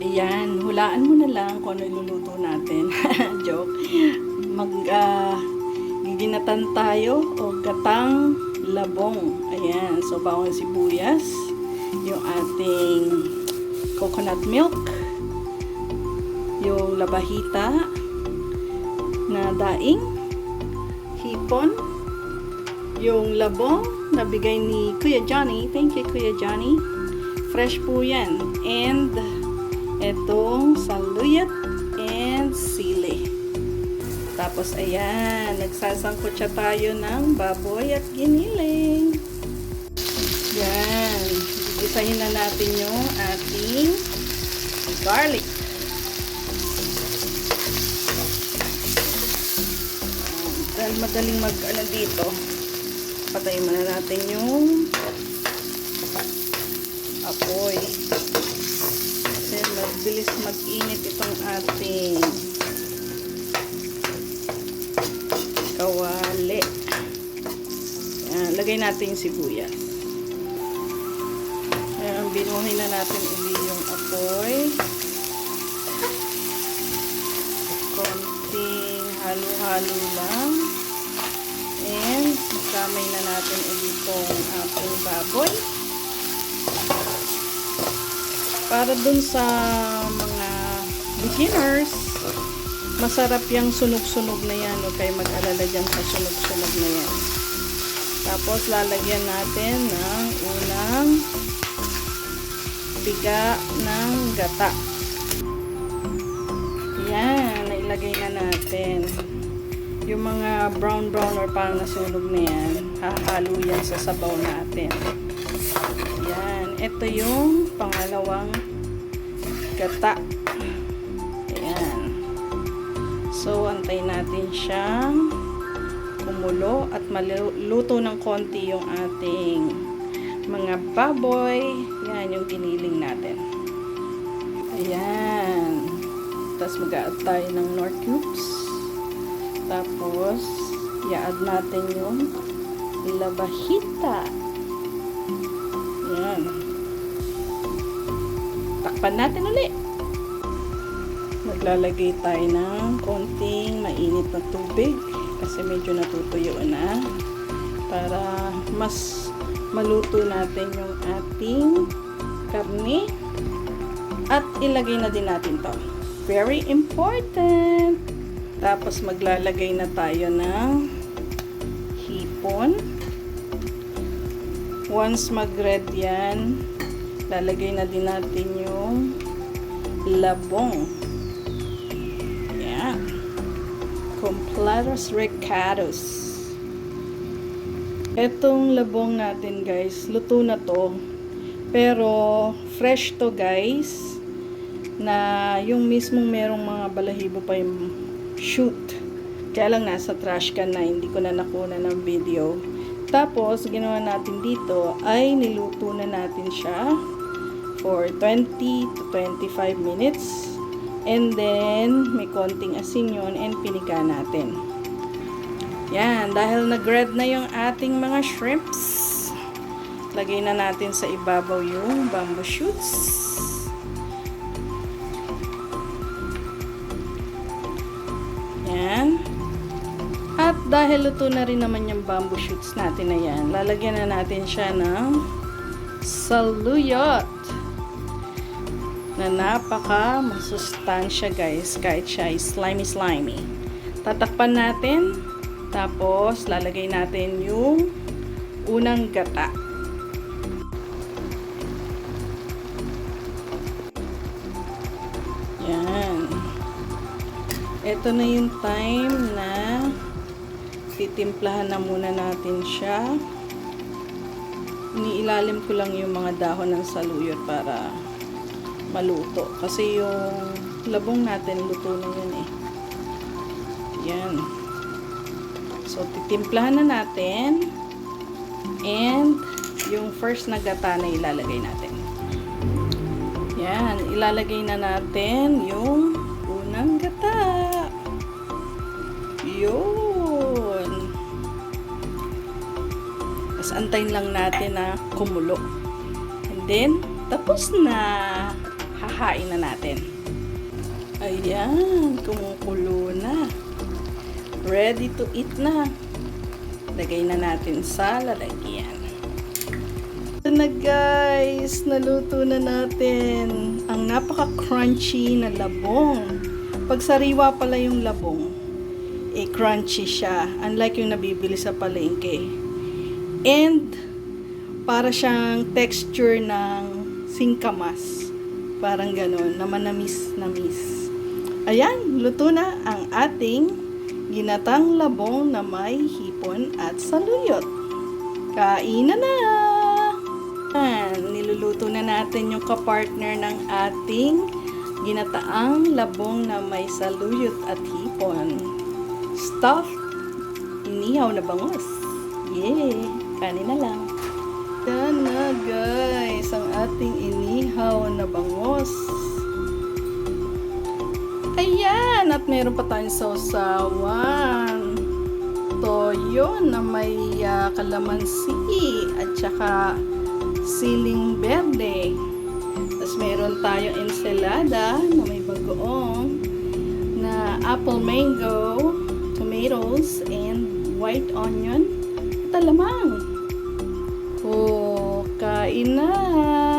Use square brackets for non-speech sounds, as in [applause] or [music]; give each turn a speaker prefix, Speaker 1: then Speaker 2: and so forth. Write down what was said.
Speaker 1: Ayan, hulaan mo na lang kung ano iluluto natin. [laughs] Joke. Mag, ah, giginatan tayo o gatang labong. Ayan, so bawang sibuyas, yung ating coconut milk, yung labahita na daing, hipon, yung labong na bigay ni Kuya Johnny. Thank you, Kuya Johnny. Fresh po yan. And itong saluyot and sili. Tapos ayan, nagsasangkot siya tayo ng baboy at giniling. Yan. Gigisahin na natin yung ating garlic. Dahil madaling mag ano dito, patayin muna natin yung apoy. Mabilis mag-init itong ating kawali. Yan, lagay natin yung sibuyas. Ayan, binuhay na natin uli yung apoy. Konting halo-halo lang. And, kamay na natin ulit itong ating baboy. Para dun sa mga beginners, masarap yung sunog-sunog na yan. Huwag kayo mag-alala dyan sa sunog-sunog na yan. Tapos, lalagyan natin ng unang piga ng gata. Yan, nailagay na natin. Yung mga brown-brown or parang nasunog na yan, hahalo yan sa sabaw natin. Yan, ito yung pangalawang gata. Ayan. So, antay natin siyang kumulo at maluto ng konti yung ating mga baboy. Yan yung tiniling natin. Ayan. Tapos mag-add tayo ng nor cubes. Tapos, i-add natin yung labahita. Yan. Takpan natin ulit. Maglalagay tayo ng konting mainit na tubig kasi medyo natutuyo na para mas maluto natin yung ating karne at ilagay na din natin to. Very important! Tapos maglalagay na tayo ng hipon. Once mag-red yan, lalagay na din natin yung labong. Yan. Completos ricados. Etong labong natin guys, luto na to. Pero fresh to guys. Na yung mismong merong mga balahibo pa yung shoot. Kaya lang nasa trash can na, hindi ko na nakuna ng video. Tapos, ginawa natin dito ay niluto na natin siya for 20 to 25 minutes. And then, may konting asin yun and piniga natin. Yan, dahil nag-red na yung ating mga shrimps, lagay na natin sa ibabaw yung bamboo shoots. Yan. At dahil luto na rin naman yung bamboo shoots natin na yan, lalagyan na natin siya ng saluyot na napaka masustansya guys kahit siya ay slimy slimy. Tatakpan natin tapos lalagay natin yung unang gata. Yan. Ito na yung time na titimplahan na muna natin siya. Iniilalim ko lang yung mga dahon ng saluyot para maluto. Kasi yung labong natin, luto na yun eh. Yan. So, titimplahan na natin. And, yung first na gata na ilalagay natin. Yan. Ilalagay na natin yung unang gata. Yun. Tapos, antayin lang natin na kumulo. And then, tapos na. Hahain na natin. Ayan, kumukulo na. Ready to eat na. Lagay na natin sa lalagyan. Ito na guys, naluto na natin ang napaka-crunchy na labong. Pag sariwa pala yung labong, eh crunchy siya. Unlike yung nabibili sa palengke. And, para siyang texture ng singkamas. Parang ganon, na manamis-namis. Ayan, luto na ang ating ginatang labong na may hipon at saluyot. Kainan na! Ayan, niluluto na natin yung kapartner ng ating ginataang labong na may saluyot at hipon. Stuffed, inihaw na bangos. Yay! Kanin na lang. Yan guys, ang ating inihaw na bangos. Ayan, at meron pa tayong sausawan. Toyo na may ah, kalamansi at saka siling berde. Tapos meron tayong ensalada na may bagoong na apple mango, tomatoes, and white onion at alamang. Oh, kain na!